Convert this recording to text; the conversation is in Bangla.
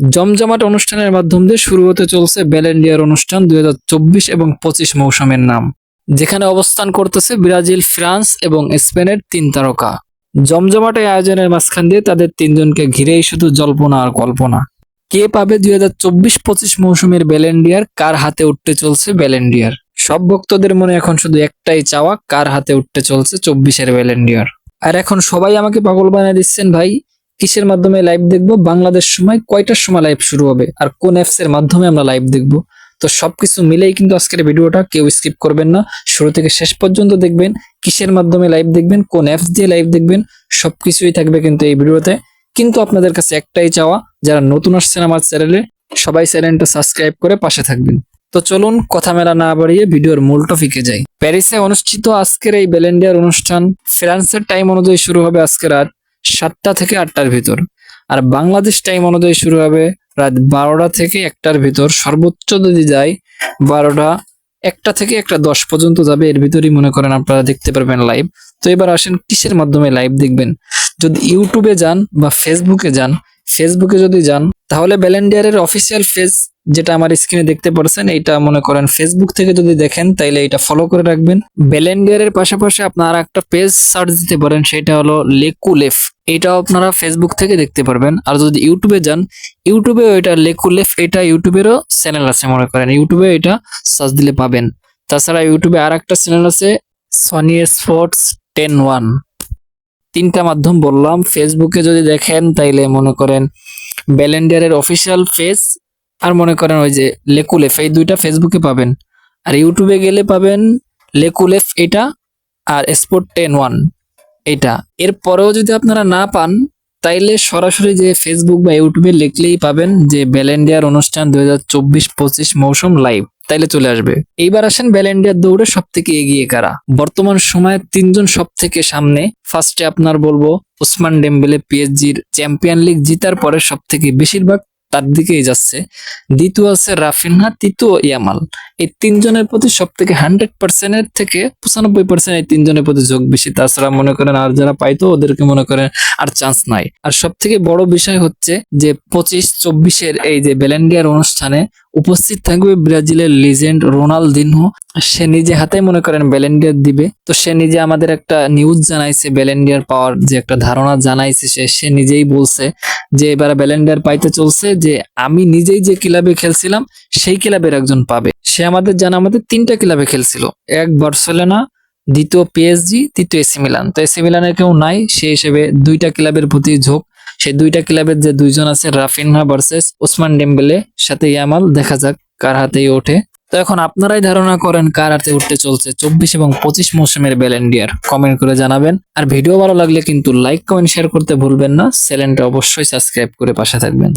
জমজমাট অনুষ্ঠানের মাধ্যম দিয়ে শুরু হতে চলছে ব্যালেন্ডিয়ার অনুষ্ঠান দুই হাজার চব্বিশ এবং পঁচিশ মৌসুমের নাম, যেখানে অবস্থান করতেছে ব্রাজিল, ফ্রান্স এবং স্পেনের তিন তারকা। জমজমাট এই আয়োজনের মাঝখান দিয়ে তাদের তিনজনকে ঘিরেই শুধু জল্পনা আর কল্পনা। কে পাবে দুই হাজার চব্বিশ পঁচিশ মৌসুমের ব্যালেন্ডিয়ার, কার হাতে উঠতে চলছে ব্যালেন্ডিয়ার? সব ভক্তদের মনে এখন শুধু একটাই চাওয়া, কার হাতে উঠতে চলছে চব্বিশের ব্যালেন্ডিয়ার। আর এখন সবাই আমাকে পাগল বানিয়ে দিচ্ছেন ভাই কিসের মাধ্যমে লাইভ দেখব? বাংলাদেশ সময় কয়টার সময় লাইভ শুরু হবে? আর কোন অ্যাপস এর মাধ্যমে আমরা লাইভ দেখব? তো সবকিছু মিলেই কিন্তু আজকের ভিডিওটা কেউ স্কিপ করবেন না। শুরু থেকে শেষ পর্যন্ত দেখবেন কিসের মাধ্যমে লাইভ দেখবেন, কোন অ্যাপস দিয়ে লাইভ দেখবেন, সবকিছুই থাকবে কিন্তু এই ভিডিওতে। কিন্তু আপনাদের কাছে একটাই চাওয়া, যারা নতুন আসছেন আমার চ্যানেলে সবাই চ্যানেলটা সাবস্ক্রাইব করে পাশে থাকবেন। তো চলুন কথা মেলা না বাড়িয়ে ভিডিওর মূল টপিকে যাই। প্যারিসে অনুষ্ঠিত আজকের এই বেলেন্ডিয়ার অনুষ্ঠান, ফ্রান্সের টাইম অনুযায়ী শুরু হবে আজকে রাত সাতটা থেকে আটটার ভিতর। আর বাংলাদেশ টাইম অনুযায়ী শুরু হবে রাত বারোটা থেকে একটার ভিতর। সর্বোচ্চ যদি যায়, বারোটা একটা থেকে একটা দশ পর্যন্ত যাবে। এর ভিতরই মনে করেন আপনারা দেখতে পারবেন লাইভ তো এবার আসেন কিসের মাধ্যমে লাইভ দেখবেন? যদি ইউটিউবে যান বা ফেসবুকে যান ফেসবুকে যদি যান তাহলে ব্যালেন্ডিয়ারের অফিসিয়াল ফেজ যেটা আমার স্ক্রিনে দেখতে পারছেন, এইটা মনে করেন ফেসবুক থেকে যদি দেখেন, তাইলে এটা ফলো করে রাখবেন। ব্যালেন্ডিয়ারের পাশাপাশি আপনারা একটা পেজ সার্চ দিতে পারেন, সেটা হলো লেকুলেফ। এটাও আপনারা ফেসবুক থেকে দেখতে পারবেন। আর যদি ইউটিউবে যান ইউটিউবে এটা লেকুলেফ, এটা ইউটিউবেরও চ্যানেল আছে মনে করেন। ইউটিউবে এটা সার্চ দিলে পাবেন। তাছাড়া ইউটিউবে আর একটা চ্যানেল আছে সনি স্পোর্টস টেন ওয়ান তিনটা মাধ্যম বললাম। ফেসবুকে যদি দেখেন, তাইলে মনে করেন ব্যালেন্ডিয়ারের অফিসিয়াল ফেস আর মনে করেন ওই যে লেকুলেফ এই দুইটা ফেসবুকে পাবেন। আর ইউটিউবে গেলে পাবেন লেকুলেফ এটা আর স্পোর্ট টেন ওয়ান এটা। এরপরেও যদি আপনারা না পান তাইলে সরাসরি যে ফেসবুক বা ইউটিউবে লিখলেই পাবেন যে ব্যালেন্ডিয়ার অনুষ্ঠান দুই হাজার চব্বিশ পঁচিশ মৌসুম লাইভ তাইলে চলে আসবে। এইবার আসেন ব্যালেন্ডিয়ার দৌড়ে সব থেকে এগিয়ে কারা। বর্তমান সময়ে তিনজন সব থেকে সামনে। ফার্স্টে আপনার বলব ওসমান ডেম্বেলে পিএসজির চ্যাম্পিয়ন লিগ জিতার পরে সব থেকে বেশিরভাগ তার দিকেই যাচ্ছে। দ্বিতীয় আছে রাফিনহা, তৃতীয় ইয়ামাল। এই তিনজনের প্রতি সব থেকে হান্ড্রেড পার্সেন্টের থেকে পঁচানব্বই পার্সেন্ট এই তিনজনের প্রতি যোগ বেশি। তাছাড়া মনে করেন আর যারা পাইতো ওদেরকে মনে করেন আর চান্স নাই। আর সব থেকে বড় বিষয় হচ্ছে যে পঁচিশ, চব্বিশের এই যে ব্যালেন্ডিয়ার অনুষ্ঠানে উপস্থিত থাকবে ব্রাজিলের লিজেন্ড রোনালদিনহো। সে নিজে হাতে মনে করেন ব্যালেন্ডিয়ার দিবে। তো সে নিজে আমাদের একটা নিউজ জানাইছে ব্যালেন্ডিয়ার পাওয়ার যে একটা ধারণা জানাইছে সে সে নিজেই বলছে যে এবার ব্যালেন্ডিয়ার পাইতে চলছে যে আমি নিজেই যে ক্লাবে খেলছিলাম, সেই ক্লাবের একজন পাবে। সে আমাদের জানা আমাদের তিনটা ক্লাবে খেলছিল। এক বার্সেলোনা, দ্বিতীয় পিএসজি তৃতীয় এসি মিলান। তো এসি মিলানের কেউ নাই, সে হিসেবে দুইটা ক্লাবের প্রতি ঝোঁক সেই দুইটা ক্লাবের যে দুইজন আছে, রাফিনহা ভার্সেস ওসমান ডেম্বেলে সাথে ইয়ামাল দেখা যাক কার হাতেই ওঠে। তো এখন আপনারাই ধারণা করেন কার হাতে উঠতে চলছে চব্বিশ এবং পঁচিশ মৌসুমের ব্যালেন্ডিয়ার কমেন্ট করে জানাবেন। আর ভিডিও ভালো লাগলে কিন্তু লাইক কমেন্ট শেয়ার করতে ভুলবেন না। চ্যানেলটা অবশ্যই সাবস্ক্রাইব করে পাশে থাকবেন।